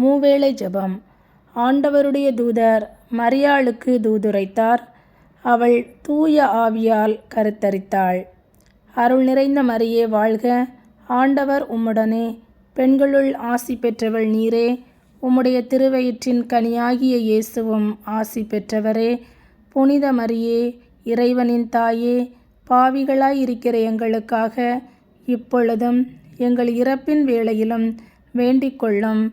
மூவேளை ஜெபம். ஆண்டவருடைய தூதர் மரியாளுக்கு தூதுரைத்தார். அவள் தூய ஆவியால் கருத்தரித்தாள். அருள் நிறைந்த மரியே வாழ்க. ஆண்டவர் உம்முடனே. பெண்களுள் ஆசி பெற்றவள் நீரே. உம்முடைய திருவயிற்றின் கனியாகிய இயேசுவும் ஆசி பெற்றவரே. புனித மரியே இறைவனின் தாயே பாவிகளாய் இருக்கிற எங்களுக்காக இப்பொழுதும் எங்கள் இறப்பின் வேளையிலும் வேண்டிக் கொள்ளும்.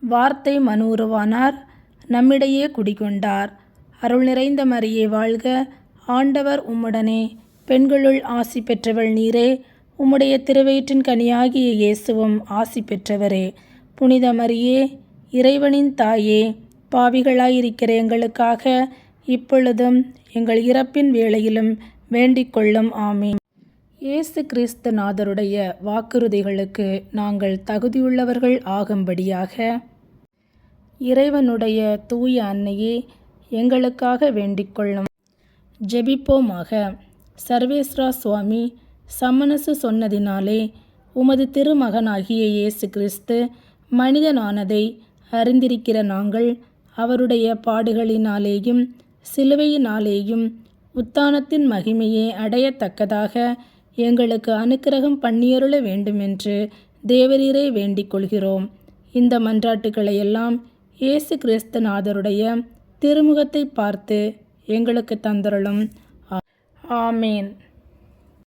வார்த்தை மனூருவானார் நம்மிடையே குடிகொண்டார். அருள் நிறைந்த மரியே வாழ்க ஆண்டவர் உம்முடனே. பெண்களுள் ஆசி பெற்றவள் நீரே உம்முடைய திருவயிற்றின் கனியாகிய இயேசுவும் ஆசி பெற்றவரே. புனித மரியே இறைவனின் தாயே பாவிகளாயிருக்கிற எங்களுக்காக இப்பொழுதும் எங்கள் இறப்பின் வேளையிலும் வேண்டிக் கொள்ளும். ஆமீன். இயேசு கிறிஸ்து நாதருடைய வாக்குறுதிகளுக்கு நாங்கள் தகுதியுள்ளவர்கள் ஆகும்படியாக இறைவனுடைய தூய அன்னையே எங்களுக்காக வேண்டிக் கொள்ளும் ஜெபிப்போமாக. சர்வேஸ்வரா சுவாமி சமனசு சொன்னதினாலே உமது திருமகனாகிய இயேசு கிறிஸ்து மனிதனானதை அறிந்திருக்கிற நாங்கள் அவருடைய பாடுகளினாலேயும் சிலுவையினாலேயும் உத்தானத்தின் மகிமையை அடையத்தக்கதாக எங்களுக்கு அனுக்கிரகம் பண்ணியருள வேண்டுமென்று தேவரீரை வேண்டிக் கொள்கிறோம். இந்த மன்றாட்டுகளையெல்லாம் இயேசு கிறிஸ்துநாதருடைய திருமுகத்தை பார்த்து எங்களுக்கு தந்தருளும். ஆமேன்.